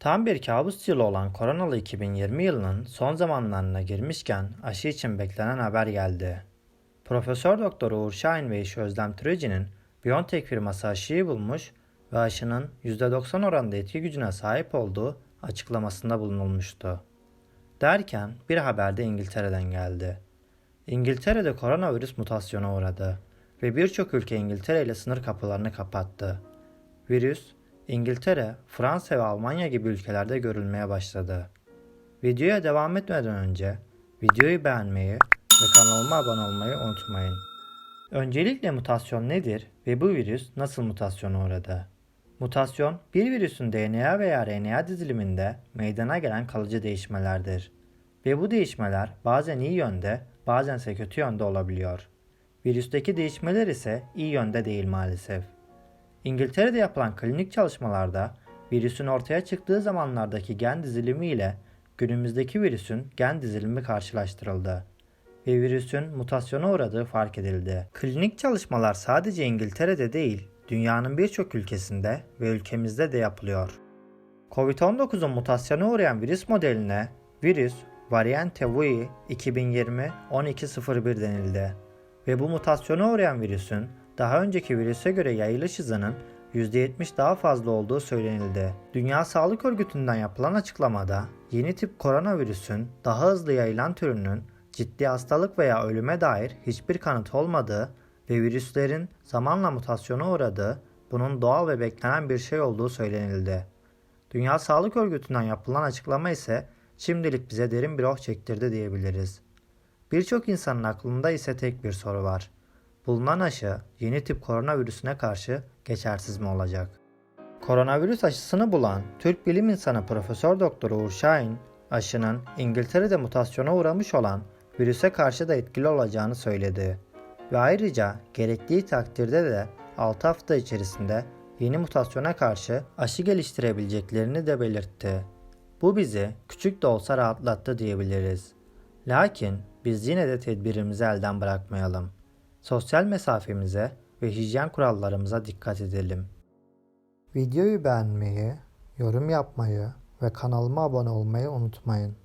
Tam bir kabus yılı olan koronalı 2020 yılının son zamanlarına girmişken aşı için beklenen haber geldi. Profesör Doktor Uğur Şahin ve eşi Özlem Türeci'nin BioNTech firması aşıyı bulmuş ve aşının %90 oranında etki gücüne sahip olduğu açıklamasında bulunulmuştu. Derken bir haber de İngiltere'den geldi. İngiltere'de koronavirüs mutasyona uğradı ve birçok ülke İngiltere ile sınır kapılarını kapattı. Virüs İngiltere, Fransa ve Almanya gibi ülkelerde görülmeye başladı. Videoya devam etmeden önce videoyu beğenmeyi ve kanalıma abone olmayı unutmayın. Öncelikle mutasyon nedir ve bu virüs nasıl mutasyona uğradı? Mutasyon, bir virüsün DNA veya RNA diziliminde meydana gelen kalıcı değişmelerdir. Ve bu değişmeler bazen iyi yönde, bazense kötü yönde olabiliyor. Virüsteki değişmeler ise iyi yönde değil maalesef. İngiltere'de yapılan klinik çalışmalarda virüsün ortaya çıktığı zamanlardaki gen dizilimi ile günümüzdeki virüsün gen dizilimi karşılaştırıldı ve virüsün mutasyona uğradığı fark edildi. Klinik çalışmalar sadece İngiltere'de değil, dünyanın birçok ülkesinde ve ülkemizde de yapılıyor. Covid-19'un mutasyona uğrayan virüs modeline virüs Variante Vui 2020-1201 denildi ve bu mutasyona uğrayan virüsün daha önceki virüse göre yayılış hızının %70 daha fazla olduğu söylenildi. Dünya Sağlık Örgütü'nden yapılan açıklamada yeni tip koronavirüsün daha hızlı yayılan türünün ciddi hastalık veya ölüme dair hiçbir kanıt olmadığı ve virüslerin zamanla mutasyona uğradığı bunun doğal ve beklenen bir şey olduğu söylenildi. Dünya Sağlık Örgütü'nden yapılan açıklama ise şimdilik bize derin bir oh çektirdi diyebiliriz. Birçok insanın aklında ise tek bir soru var. Bulunan aşı yeni tip koronavirüsüne karşı geçersiz mi olacak? Koronavirüs aşısını bulan Türk bilim insanı Profesör Doktor Uğur Şahin, aşının İngiltere'de mutasyona uğramış olan virüse karşı da etkili olacağını söyledi. Ve ayrıca gerektiği takdirde de 6 hafta içerisinde yeni mutasyona karşı aşı geliştirebileceklerini de belirtti. Bu bizi küçük de olsa rahatlattı diyebiliriz. Lakin biz yine de tedbirimizi elden bırakmayalım. Sosyal mesafemize ve hijyen kurallarımıza dikkat edelim. Videoyu beğenmeyi, yorum yapmayı ve kanalıma abone olmayı unutmayın.